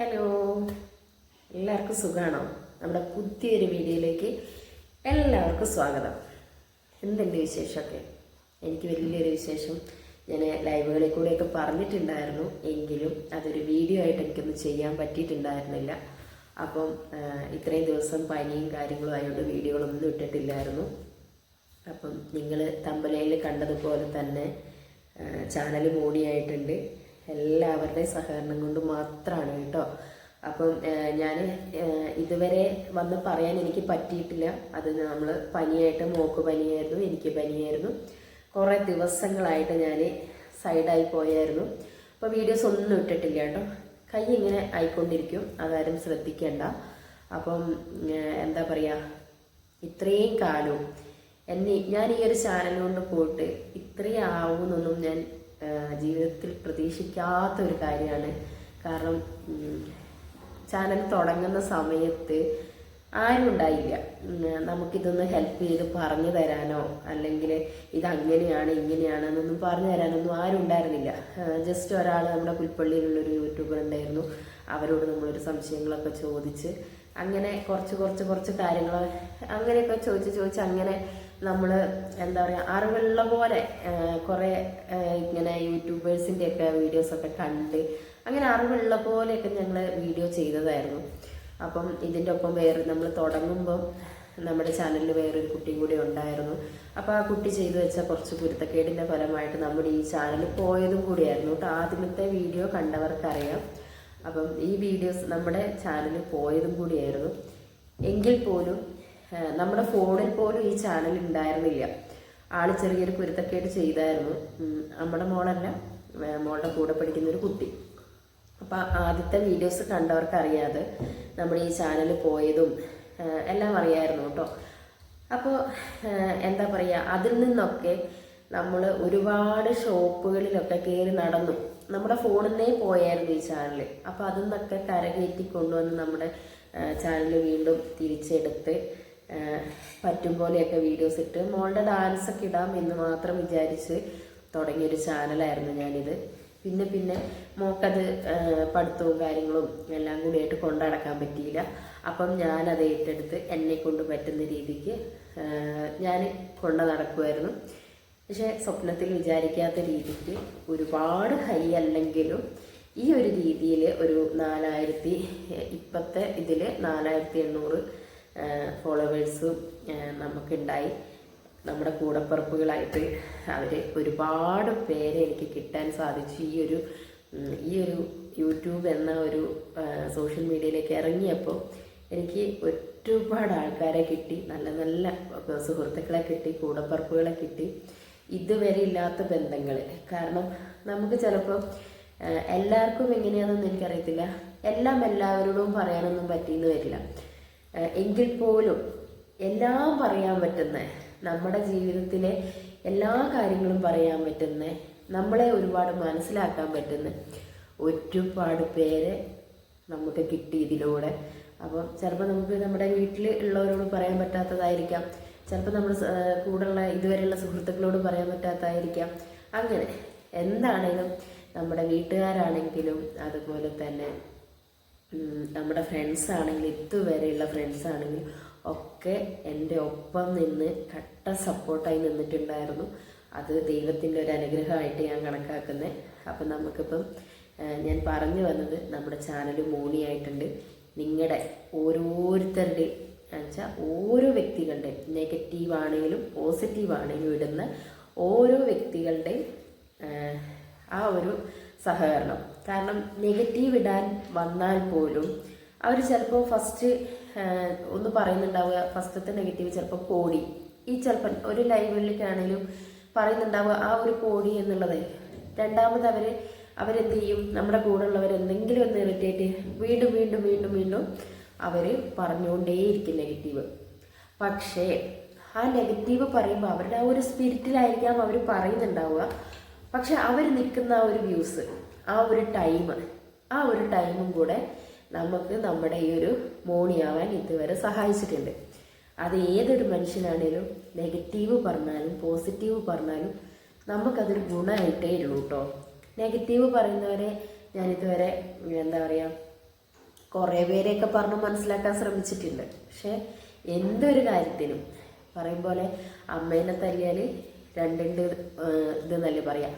Hello എല്ലാവർക്കും സുഖമാണോ നമ്മുടെ പുതിയൊരു വീഡിയോയിലേക്ക് എല്ലാവർക്കും സ്വാഗതം. എന്തുണ്ട് വിശേഷമൊക്കെ? എനിക്ക് വലിയൊരു വിശേഷം. ഞാൻ ലൈവുകളിൽ കൂടെയൊക്കെ പറഞ്ഞിട്ടുണ്ടായിരുന്നു. എങ്കിലും അതൊരു വീഡിയോ ആയിട്ട് എനിക്കൊന്നും ചെയ്യാൻ പറ്റിയിട്ടുണ്ടായിരുന്നില്ല. അപ്പം ഇത്രയും ദിവസം പനിയും കാര്യങ്ങളും ആയതുകൊണ്ട് വീഡിയോകളൊന്നും ഇട്ടിട്ടില്ലായിരുന്നു. അപ്പം നിങ്ങൾ തമ്പലയിൽ കണ്ടതുപോലെ തന്നെ ചാനൽ മോണിയായിട്ടുണ്ട് എല്ലാവരുടെയും സഹകരണം കൊണ്ട് മാത്രമാണ് കേട്ടോ. അപ്പം ഞാൻ ഇതുവരെ വന്ന് പറയാൻ എനിക്ക് പറ്റിയിട്ടില്ല. അത് നമ്മൾ പനിയായിട്ട് മോക്ക് പനിയായിരുന്നു എനിക്ക് പനിയായിരുന്നു. കുറേ ദിവസങ്ങളായിട്ട് ഞാൻ സൈഡായി പോയായിരുന്നു. അപ്പോൾ വീഡിയോസ് ഒന്നും ഇട്ടിട്ടില്ല കേട്ടോ. കൈ ഇങ്ങനെ ആയിക്കൊണ്ടിരിക്കും. അതാരും ശ്രദ്ധിക്കേണ്ട. അപ്പം എന്താ പറയുക ഇത്രയും കാലവും എന്നെ ഞാൻ ഈ ഒരു ചാനൽ കൊണ്ട് പോയിട്ട് ഇത്രയും ആവുമെന്നൊന്നും ഞാൻ ജീവിതത്തിൽ പ്രതീക്ഷിക്കാത്ത ഒരു കാര്യമാണ്. കാരണം ചാനൽ തുടങ്ങുന്ന സമയത്ത് ആരും ഉണ്ടായില്ല നമുക്കിതൊന്ന് ഹെൽപ്പ് ചെയ്ത് പറഞ്ഞു തരാനോ അല്ലെങ്കിൽ ഇത് അങ്ങനെയാണ് ഇങ്ങനെയാണ് എന്നൊന്നും പറഞ്ഞു തരാനൊന്നും ആരും ഉണ്ടായിരുന്നില്ല ജസ്റ്റ് ഒരാൾ നമ്മുടെ പുൽപ്പള്ളിയിലുള്ളൊരു യൂട്യൂബർ ഉണ്ടായിരുന്നു. അവരോട് നമ്മളൊരു സംശയങ്ങളൊക്കെ ചോദിച്ച് അങ്ങനെ കുറച്ച് കുറച്ച് കുറച്ച് കാര്യങ്ങൾ അങ്ങനെയൊക്കെ ചോദിച്ച് ചോദിച്ച് അങ്ങനെ നമ്മൾ എന്താ പറയുക അറിവുള്ള പോലെ കുറേ ഇങ്ങനെ യൂട്യൂബേഴ്സിന്റെ ഒക്കെ വീഡിയോസൊക്കെ കണ്ട് അങ്ങനെ അറിവുള്ള പോലെയൊക്കെ ഞങ്ങൾ വീഡിയോ ചെയ്തതായിരുന്നു. അപ്പം ഇതിന്റെ ഒപ്പം വേറെ നമ്മൾ തുടങ്ങുമ്പം നമ്മുടെ ചാനലിൽ വേറൊരു കുട്ടി കൂടി ഉണ്ടായിരുന്നു. അപ്പോൾ ആ കുട്ടി ചെയ്തു വെച്ച കുറച്ച് കുരുത്തക്കേടിന്റെ ഫലമായിട്ട് നമ്മുടെ ഈ ചാനൽ പോയതും കൂടിയായിരുന്നു. കേട്ടോ ആദ്യമത്തെ വീഡിയോ കണ്ടവർക്കറിയാം. അപ്പം ഈ വീഡിയോസ് നമ്മുടെ ചാനൽ പോയതും കൂടിയായിരുന്നു. എങ്കിൽ പോലും നമ്മുടെ ഫോണിൽ പോലും ഈ ചാനൽ ഉണ്ടായിരുന്നില്ല. ആൾ ചെറിയൊരു കുരുത്തക്കേട് ചെയ്തായിരുന്നു. നമ്മുടെ മോളല്ല മോളുടെ കൂടെ പഠിക്കുന്ന ഒരു കുട്ടി. അപ്പം ആദ്യത്തെ വീഡിയോസ് കണ്ടവർക്ക് അറിയാതെ നമ്മൾ ഈ ചാനൽ പോയതും എല്ലാം അറിയായിരുന്നു കേട്ടോ. അപ്പോൾ എന്താ പറയുക അതിൽ നിന്നൊക്കെ നമ്മൾ ഒരുപാട് ഷോപ്പുകളിലൊക്കെ കയറി നടന്നു. നമ്മുടെ ഫോണിൽ നിന്നേ പോയായിരുന്നു ഈ ചാനൽ അപ്പോൾ അതിൽ നിന്നൊക്കെ കരകയറ്റി കൊണ്ടുവന്ന് നമ്മുടെ ചാനൽ വീണ്ടും തിരിച്ചെടുത്ത് പറ്റും പോലെയൊക്കെ വീഡിയോസ് ഇട്ട്. മോളുടെ ഡാൻസ് ഒക്കെ ഇടാം എന്ന് മാത്രം വിചാരിച്ച് തുടങ്ങിയൊരു ചാനലായിരുന്നു ഞാനിത്. പിന്നെ പിന്നെ മോക്കത് പഠിത്തവും കാര്യങ്ങളും എല്ലാം കൂടിയായിട്ട് കൊണ്ടടക്കാൻ പറ്റിയില്ല. അപ്പം ഞാനത് ഏറ്റെടുത്ത് എന്നെ കൊണ്ട് പറ്റുന്ന രീതിക്ക് ഞാൻ കൊണ്ടു നടക്കുമായിരുന്നു പക്ഷെ സ്വപ്നത്തിൽ വിചാരിക്കാത്ത രീതിക്ക് ഒരുപാട് ഹൈ അല്ലെങ്കിലും ഈ ഒരു രീതിയിൽ ഒരു നാലായിരത്തി ഇപ്പത്തെ ഇതിൽ നാലായിരത്തി എണ്ണൂറ് ഫോളോവേഴ്സും നമുക്കുണ്ടായി. നമ്മുടെ കൂടപ്പിറപ്പുകളായിട്ട് അവർ ഒരുപാട് പേരെ എനിക്ക് കിട്ടാൻ സാധിച്ചു. ഈ ഒരു ഈ ഒരു യൂട്യൂബ് എന്ന ഒരു സോഷ്യൽ മീഡിയയിലേക്ക് ഇറങ്ങിയപ്പോൾ എനിക്ക് ഒരുപാട് ആൾക്കാരെ കിട്ടി. നല്ല നല്ല സുഹൃത്തുക്കളെ കിട്ടി കൂടപ്പറപ്പുകളെ കിട്ടി. ഇതുവരെ ഇല്ലാത്ത ബന്ധങ്ങൾ കാരണം നമുക്ക് ചിലപ്പോൾ എല്ലാവർക്കും എങ്ങനെയാണെന്നൊന്നും എനിക്കറിയത്തില്ല. എല്ലാം എല്ലാവരോടും പറയാനൊന്നും പറ്റിയെന്ന് വരില്ല. എങ്കിൽ പോലും എല്ലാം പറയാൻ പറ്റുന്ന നമ്മുടെ ജീവിതത്തിലെ എല്ലാ കാര്യങ്ങളും പറയാൻ പറ്റുന്ന നമ്മളെ ഒരുപാട് മനസ്സിലാക്കാൻ പറ്റുന്ന ഒരുപാട് പേരെ നമുക്ക് കിട്ടി ഇതിലൂടെ. അപ്പം ചിലപ്പോൾ നമുക്ക് നമ്മുടെ വീട്ടിൽ ഉള്ളവരോട് പറയാൻ പറ്റാത്തതായിരിക്കാം. ചിലപ്പോൾ നമ്മൾ കൂടെയുള്ള ഇതുവരെയുള്ള സുഹൃത്തുക്കളോട് പറയാൻ പറ്റാത്തതായിരിക്കാം. അങ്ങനെ എന്താണേലും നമ്മുടെ വീട്ടുകാരാണെങ്കിലും അതുപോലെ തന്നെ നമ്മുടെ ഫ്രണ്ട്സ് ആണെങ്കിൽ ഇതുവരെയുള്ള ഫ്രണ്ട്സ് ആണെങ്കിൽ ഒക്കെ എന്റെ ഒപ്പം നിന്ന് കട്ട സപ്പോർട്ടായി നിന്നിട്ടുണ്ടായിരുന്നു. അത് ദൈവത്തിന്റെ ഒരു അനുഗ്രഹമായിട്ട് ഞാൻ കണക്കാക്കുന്നത് അപ്പം നമുക്കിപ്പം ഞാൻ പറഞ്ഞു വന്നത് നമ്മുടെ ചാനൽ മോണിയായിട്ടുണ്ട് നിങ്ങളുടെ ഓരോരുത്തരുടെ എന്നുവെച്ചാൽ ഓരോ വ്യക്തികളുടെ നെഗറ്റീവ് ആണെങ്കിലും പോസിറ്റീവ് ആണെങ്കിലും ഇടുന്ന ഓരോ വ്യക്തികളുടെയും ആ ഒരു സഹകരണം. കാരണം നെഗറ്റീവ് ഇടാൻ വന്നാൽ പോലും അവർ ചിലപ്പോൾ ഫസ്റ്റ് ഒന്ന് പറയുന്നുണ്ടാവുക ഫസ്റ്റത്തെ നെഗറ്റീവ് ചിലപ്പോൾ കോടി. ഈ ചിലപ്പോൾ ഒരു ലൈവിലേക്കാണെങ്കിലും പറയുന്നുണ്ടാവുക ആ ഒരു കോടി എന്നുള്ളത്. രണ്ടാമത് അവർ അവരെന്ത് ചെയ്യും? നമ്മുടെ കൂടെ ഉള്ളവർ എന്തെങ്കിലും ഒന്ന് ഇറിറ്റേറ്റ് വീണ്ടും വീണ്ടും വീണ്ടും വീണ്ടും അവർ പറഞ്ഞുകൊണ്ടേയിരിക്കും നെഗറ്റീവ് പക്ഷേ ആ നെഗറ്റീവ് പറയുമ്പോൾ അവരുടെ ആ ഒരു സ്പിരിറ്റിലായിരിക്കാം അവർ പറയുന്നുണ്ടാവുക. പക്ഷെ അവർ നിൽക്കുന്ന ആ ഒരു വ്യൂസ് ആ ഒരു ടൈം ആ ഒരു ടൈമും കൂടെ നമുക്ക് നമ്മുടെ ഈ ഒരു മോണിയാവാൻ ഇതുവരെ സഹായിച്ചിട്ടുണ്ട്. അത് ഏതൊരു മനുഷ്യനാണേലും നെഗറ്റീവ് പറഞ്ഞാലും പോസിറ്റീവ് പറഞ്ഞാലും നമുക്കതൊരു ഗുണമായിട്ടേ ഉള്ളൂ കേട്ടോ നെഗറ്റീവ് പറയുന്നവരെ ഞാനിതുവരെ എന്താ പറയുക കുറേ പേരെയൊക്കെ പറഞ്ഞ് മനസ്സിലാക്കാൻ ശ്രമിച്ചിട്ടുണ്ട്. പക്ഷേ എന്തൊരു കാര്യത്തിനും പറയും പോലെ അമ്മേനെ തല്ലിയാൽ രണ്ടുണ്ട് ഇത് നല്ല പറയാം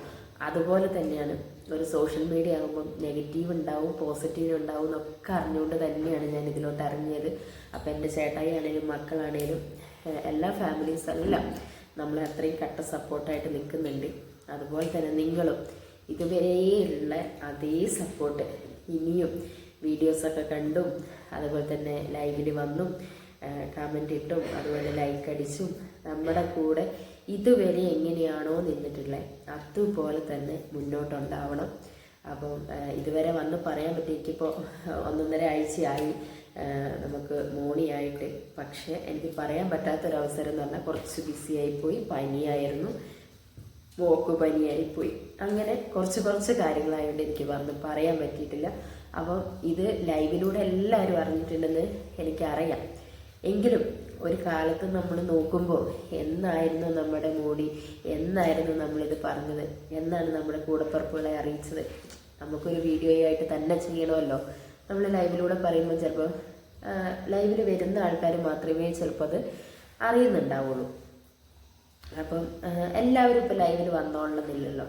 അതുപോലെ തന്നെയാണ് ഒരു സോഷ്യൽ മീഡിയ ആകുമ്പം നെഗറ്റീവ് ഉണ്ടാവും പോസിറ്റീവ് ഉണ്ടാവും എന്നൊക്കെ അറിഞ്ഞുകൊണ്ട് തന്നെയാണ് ഞാൻ ഇതിലോട്ട് ഇറങ്ങിയത്. അപ്പം എന്റെ ചേട്ടായി ആണെങ്കിലും മക്കളാണേലും എല്ലാ ഫാമിലീസ് എല്ലാം നമ്മളെ അത്രയും കട്ട സപ്പോർട്ടായിട്ട് നിൽക്കുന്നുണ്ട്. അതുപോലെ തന്നെ നിങ്ങളും ഇതുവരെയുള്ള അതേ സപ്പോർട്ട് ഇനിയും വീഡിയോസൊക്കെ കണ്ടും അതുപോലെ തന്നെ ലൈവിൽ വന്നും കമന്റ് ഇട്ടും അതുപോലെ ലൈക്ക് അടിച്ചും നമ്മുടെ കൂടെ ഇതുവരെ എങ്ങനെയാണോ നിന്നിട്ടുള്ളത് അതുപോലെ തന്നെ മുന്നോട്ടുണ്ടാവണം. അപ്പം ഇതുവരെ വന്ന് പറയാൻ പറ്റി എനിക്കിപ്പോൾ ഒന്നൊന്നര ആഴ്ചയായി നമുക്ക് മോണിയായിട്ട്. പക്ഷേ എനിക്ക് പറയാൻ പറ്റാത്തൊരവസരം എന്ന് പറഞ്ഞാൽ കുറച്ച് ബിസി ആയിപ്പോയി പനിയായിരുന്നു പോക്ക് പനിയായിപ്പോയി. അങ്ങനെ കുറച്ച് കുറച്ച് കാര്യങ്ങളായതുകൊണ്ട് എനിക്ക് വന്ന് പറയാൻ പറ്റിയിട്ടില്ല. അപ്പോൾ ഇത് ലൈവിലൂടെ എല്ലാവരും അറിഞ്ഞിട്ടുണ്ടെന്ന് എനിക്കറിയാം. എങ്കിലും ഒരു കാലത്ത് നമ്മൾ നോക്കുമ്പോൾ എന്നായിരുന്നു നമ്മുടെ മോഡി എന്നായിരുന്നു നമ്മളിത് പറഞ്ഞത്? എന്നാണ് നമ്മുടെ കൂടപ്പുറപ്പുകളെ അറിയിച്ചത്? നമുക്കൊരു വീഡിയോ ആയിട്ട് തന്നെ ചെയ്യണമല്ലോ. നമ്മൾ ലൈവിലൂടെ പറയുമ്പോൾ ചിലപ്പോൾ ലൈവിൽ വരുന്ന ആൾക്കാർ മാത്രമേ ചിലപ്പോൾ അത് അറിയുന്നുണ്ടാവുള്ളൂ. അപ്പം എല്ലാവരും ഇപ്പോൾ ലൈവിൽ വന്നോളണമെന്നില്ലല്ലോ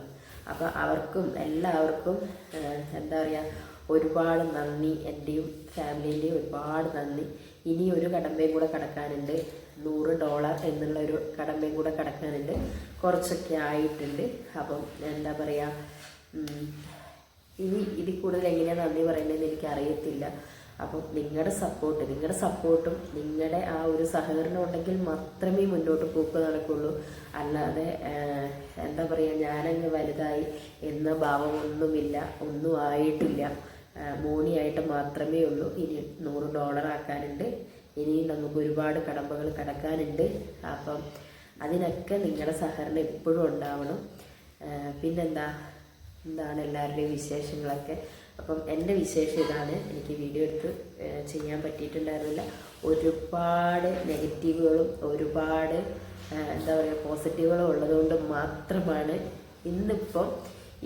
അപ്പോൾ അവർക്കും എല്ലാവർക്കും എന്താ പറയുക ഒരുപാട് നന്ദി. എന്റെയും ഫാമിലിന്റെയും ഒരുപാട് നന്ദി. ഇനി ഒരു കടമ്പയും കൂടെ കടക്കാനുണ്ട്. നൂറ് ഡോളർ എന്നുള്ള ഒരു കടമ്പയും കൂടെ കടക്കാനുണ്ട്. കുറച്ചൊക്കെ ആയിട്ടുണ്ട്. അപ്പം എന്താ പറയുക ഇനി ഇതിൽ കൂടുതൽ എങ്ങനെയാണ് നന്ദി പറയേണ്ടതെന്ന് എനിക്ക് അറിയത്തില്ല അപ്പം നിങ്ങളുടെ സപ്പോർട്ട് നിങ്ങളുടെ സപ്പോർട്ടും നിങ്ങളുടെ ആ ഒരു സഹകരണം ഉണ്ടെങ്കിൽ മാത്രമേ മുന്നോട്ട് പോക്ക് നടക്കുള്ളൂ. അല്ലാതെ എന്താ പറയുക ഞാനങ്ങ് വലുതായി എന്ന ഭാവമൊന്നുമില്ല ഒന്നും ആയിട്ടില്ല. ആഹ്, മോണിയായിട്ട് മാത്രമേ ഉള്ളൂ. ഇനി നൂറ് ഡോളർ ആക്കാനുണ്ട്. ഇനിയും നമുക്ക് ഒരുപാട് കടമ്പകൾ കടക്കാനുണ്ട്. അപ്പം അതിനൊക്കെ നിങ്ങളുടെ സഹകരണം എപ്പോഴും ഉണ്ടാവണം. പിന്നെന്താ? എന്താണ് എല്ലാവരുടെയും വിശേഷങ്ങളൊക്കെ? അപ്പം എന്റെ വിശേഷം ഇതാണ്. എനിക്ക് വീഡിയോ എടുത്ത് ചെയ്യാൻ പറ്റിയിട്ടുണ്ടായിരുന്നില്ല. ഒരുപാട് നെഗറ്റീവുകളും ഒരുപാട് എന്താ പറയുക പോസിറ്റീവുകളും ഉള്ളതുകൊണ്ട് മാത്രമാണ് ഇന്നിപ്പം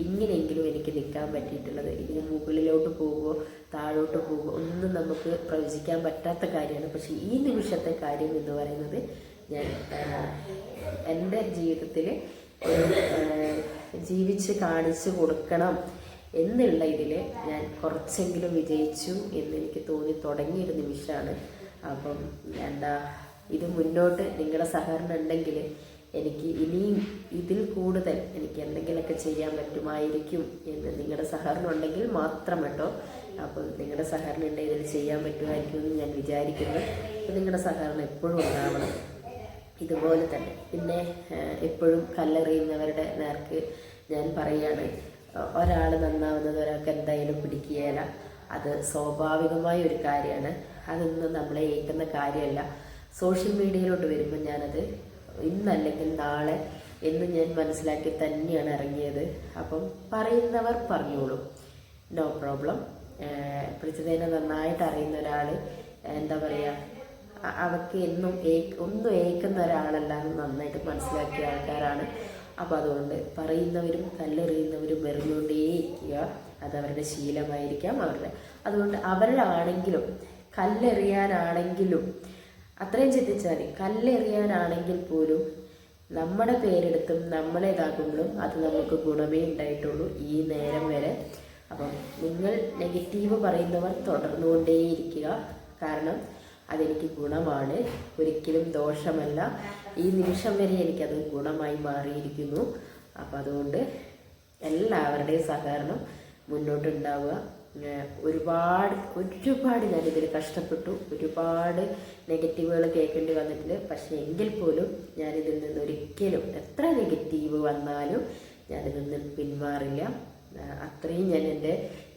ഇങ്ങനെയെങ്കിലും എനിക്ക് നിൽക്കാൻ പറ്റിയിട്ടുള്ളത്. ഇതിന് മുകളിലോട്ട് പോകുമോ താഴോട്ട് പോകുമോ ഒന്നും നമുക്ക് പ്രവചിക്കാൻ പറ്റാത്ത കാര്യമാണ്. പക്ഷേ ഈ നിമിഷത്തെ കാര്യം എന്ന് പറയുന്നത് ഞാൻ എന്റെ ജീവിതത്തിൽ ജീവിച്ച് കാണിച്ചു കൊടുക്കണം എന്നുള്ള ഇതിൽ ഞാൻ കുറച്ചെങ്കിലും വിജയിച്ചു എന്ന് എനിക്ക് തോന്നി തുടങ്ങിയൊരു നിമിഷമാണ്. അപ്പം എന്താ ഇത് മുന്നോട്ട് നിങ്ങളുടെ സഹകരണം ഉണ്ടെങ്കിൽ എനിക്ക് ഇനിയും ഇതിൽ കൂടുതൽ എനിക്ക് എന്തെങ്കിലുമൊക്കെ ചെയ്യാൻ പറ്റുമായിരിക്കും എന്ന് നിങ്ങളുടെ സഹകരണം ഉണ്ടെങ്കിൽ മാത്രം കേട്ടോ. അപ്പം നിങ്ങളുടെ സഹകരണം ഉണ്ടെങ്കിൽ ഇതിൽ ചെയ്യാൻ പറ്റുമായിരിക്കും എന്ന് ഞാൻ വിചാരിക്കുന്നു. അപ്പം നിങ്ങളുടെ സഹകരണം എപ്പോഴും ഉണ്ടാവണം. ഇതുപോലെ തന്നെ. പിന്നെ എപ്പോഴും കല്ലെറിയുന്നവരുടെ നേർക്ക് ഞാൻ പറയുകയാണ് ഒരാൾ നന്നാവുന്നത് ഒരാൾക്ക് എന്തായാലും പിടിക്കുകയില്ല. അത് സ്വാഭാവികമായ ഒരു കാര്യമാണ്. അതൊന്നും നമ്മളെ ഏൽക്കുന്ന കാര്യമല്ല. സോഷ്യൽ മീഡിയയിലോട്ട് വരുമ്പോൾ ഞാനത് ഇന്നല്ലെങ്കിൽ നാളെ എന്ന് ഞാൻ മനസ്സിലാക്കി തന്നെയാണ് ഇറങ്ങിയത്. അപ്പം പറയുന്നവർ പറഞ്ഞോളൂ. നോ പ്രോബ്ലം പിടിച്ചതിനെ നന്നായിട്ട് അറിയുന്ന ഒരാൾ എന്താ പറയുക അവർക്ക് എന്നും ഒന്നും ഏക്കുന്ന ഒരാളല്ല എന്ന് നന്നായിട്ട് മനസ്സിലാക്കിയ ആൾക്കാരാണ്. അപ്പോൾ അതുകൊണ്ട് പറയുന്നവരും കല്ലെറിയുന്നവരും എറിഞ്ഞുകൊണ്ടേയിരിക്കുക അത് അവരുടെ ശീലമായിരിക്കാം അവരുടെ അതുകൊണ്ട് അവരാണെങ്കിലും കല്ലെറിയാനാണെങ്കിലും അത്രയും ചിന്തിച്ചാൽ കല്ലെറിയാനാണെങ്കിൽ പോലും നമ്മുടെ പേരെടുത്തും നമ്മളെ ഇതാക്കുമ്പോഴും അത് നമുക്ക് ഗുണമേ ഉണ്ടായിട്ടുള്ളൂ ഈ നേരം വരെ. അപ്പം നിങ്ങൾ നെഗറ്റീവ് പറയുന്നവർ തുടർന്നുകൊണ്ടേയിരിക്കുക. കാരണം അതെനിക്ക് ഗുണമാണ്. ഒരിക്കലും ദോഷമല്ല. ഈ നിമിഷം വരെ എനിക്കത് ഗുണമായി മാറിയിരിക്കുന്നു. അപ്പം അതുകൊണ്ട് എല്ലാവരുടെയും സഹകരണം മുന്നോട്ടുണ്ടാവുക. ഒരുപാട് ഒരുപാട് ഞാനിതിൽ കഷ്ടപ്പെട്ടു. ഒരുപാട് നെഗറ്റീവുകൾ കേൾക്കേണ്ടി വന്നിട്ടുണ്ട് പക്ഷേ എങ്കിൽ പോലും ഞാനിതിൽ നിന്ന് ഒരിക്കലും എത്ര നെഗറ്റീവ് വന്നാലും ഞാനിതിൽ നിന്ന് പിന്മാറില്ല അത്രയും ഞാൻ എന്റെ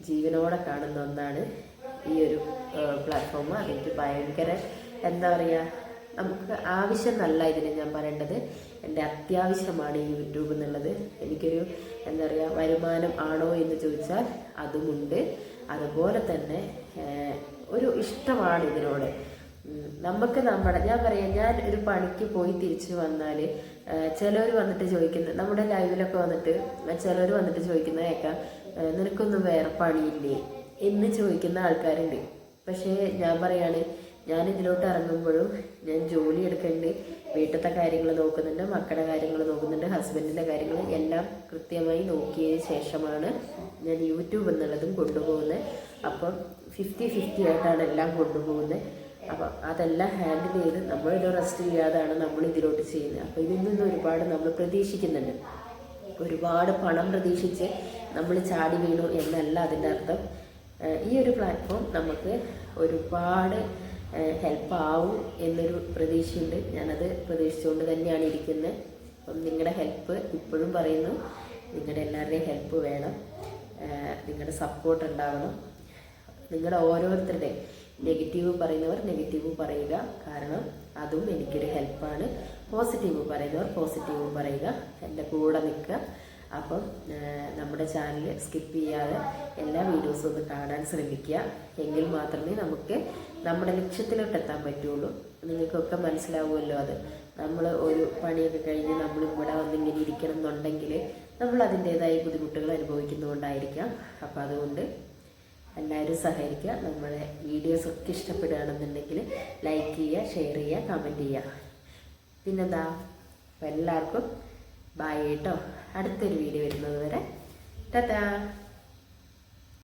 ജീവനോടെ കാണുന്ന ഒന്നാണ് ഈ ഒരു പ്ലാറ്റ്ഫോം അതെനിക്ക് ഭയങ്കര എന്താ പറയുക നമുക്ക് ആവശ്യം നല്ല ഇതിന് ഞാൻ പറയേണ്ടത്. എന്റെ അത്യാവശ്യമാണ് ഈ യൂട്യൂബ് എന്നുള്ളത്. എനിക്കൊരു എന്താ പറയുക വരുമാനം ആണോ എന്ന് ചോദിച്ചാൽ അതുമുണ്ട്. അതുപോലെ തന്നെ ഒരു ഇഷ്ടമാണ് ഇതിനോട്. നമുക്ക് നമ്മുടെ ഞാൻ പറയാം ഞാൻ ഒരു പണിക്ക് പോയി തിരിച്ചു വന്നാൽ ചിലർ വന്നിട്ട് ചോദിക്കുന്നത് നമ്മുടെ ലൈവിലൊക്കെ വന്നിട്ട് ചിലർ വന്നിട്ട് ചോദിക്കുന്ന കേൾക്കാം നിനക്കൊന്നും വേറെ പണിയില്ലേ എന്ന് ചോദിക്കുന്ന ആൾക്കാരുണ്ട്. പക്ഷേ ഞാൻ പറയാണ് ഞാൻ ഇതിലോട്ട് ഇറങ്ങുമ്പോഴും ഞാൻ ജോലി എടുക്കുന്നുണ്ട് വീട്ടിലത്തെ കാര്യങ്ങൾ നോക്കുന്നുണ്ട് മക്കളുടെ കാര്യങ്ങൾ നോക്കുന്നുണ്ട് ഹസ്ബൻഡിന്റെ കാര്യങ്ങൾ എല്ലാം കൃത്യമായി നോക്കിയതിന് ശേഷമാണ് ഞാൻ യൂട്യൂബ് എന്നുള്ളതും കൊണ്ടുപോകുന്നത്. അപ്പം ഫിഫ്റ്റി ഫിഫ്റ്റി ആയിട്ടാണ് എല്ലാം കൊണ്ടുപോകുന്നത്. അപ്പം അതെല്ലാം ഹാൻഡിൽ ചെയ്ത് നമ്മളിത് റെസ്റ്റ് ചെയ്യാതാണ് നമ്മൾ ഇതിലോട്ട് ചെയ്യുന്നത്. അപ്പോൾ ഇതിൽ നിന്ന് ഒരുപാട് നമ്മൾ പ്രതീക്ഷിക്കുന്നുണ്ട്. ഒരുപാട് പണം പ്രതീക്ഷിച്ച് നമ്മൾ ചാടി വീണു എന്നല്ല അതിന്റെ അർത്ഥം. ഈ ഒരു പ്ലാറ്റ്ഫോം നമുക്ക് ഒരുപാട് ഹെൽപ്പ് ആവും എന്നൊരു പ്രതീക്ഷയുണ്ട്. ഞാനത് പ്രതീക്ഷിച്ചുകൊണ്ട് തന്നെയാണ് ഇരിക്കുന്നത് അപ്പം നിങ്ങളുടെ ഹെൽപ്പ് ഇപ്പോഴും പറയുന്നു. നിങ്ങളുടെ എല്ലാവരുടെയും ഹെൽപ്പ് വേണം. നിങ്ങളുടെ സപ്പോർട്ട് ഉണ്ടാവണം. നിങ്ങളുടെ ഓരോരുത്തരുടെ നെഗറ്റീവ് പറയുന്നവർ നെഗറ്റീവ് പറയുക. കാരണം അതും എനിക്കൊരു ഹെൽപ്പാണ് പോസിറ്റീവ് പറയുന്നവർ പോസിറ്റീവ് പറയുക. എന്റെ കൂടെ നിൽക്കുക. അപ്പം നമ്മുടെ ചാനൽ സ്കിപ്പ് ചെയ്യാതെ എല്ലാ വീഡിയോസും ഒന്ന് കാണാൻ ശ്രമിക്കുക. എങ്കിൽ മാത്രമേ നമുക്ക് നമ്മുടെ ലക്ഷ്യത്തിലോട്ട് എത്താൻ പറ്റുള്ളൂ. നിങ്ങൾക്കൊക്കെ മനസ്സിലാവുമല്ലോ അത്. നമ്മൾ ഒരു പണിയൊക്കെ കഴിഞ്ഞ് നമ്മൾ ഇവിടെ വന്നിങ്ങനെ ഇരിക്കണം എന്നുണ്ടെങ്കിൽ നമ്മൾ അതിന്റേതായ ബുദ്ധിമുട്ടുകൾ അനുഭവിക്കുന്നതുകൊണ്ടായിരിക്കാം. അപ്പോൾ അതുകൊണ്ട് എല്ലാവരും സഹകരിക്കുക. നമ്മുടെ വീഡിയോസ് ഒക്കെ ഇഷ്ടപ്പെടുകയാണെന്നുണ്ടെങ്കിൽ ലൈക്ക് ചെയ്യുക ഷെയർ ചെയ്യുക കമന്റ് ചെയ്യുക. പിന്നെന്താ? അപ്പോൾ എല്ലാവർക്കും ബായ് കേട്ടോ. അടുത്തൊരു വീഡിയോ വരുന്നത് വരെ. ടാറ്റാ.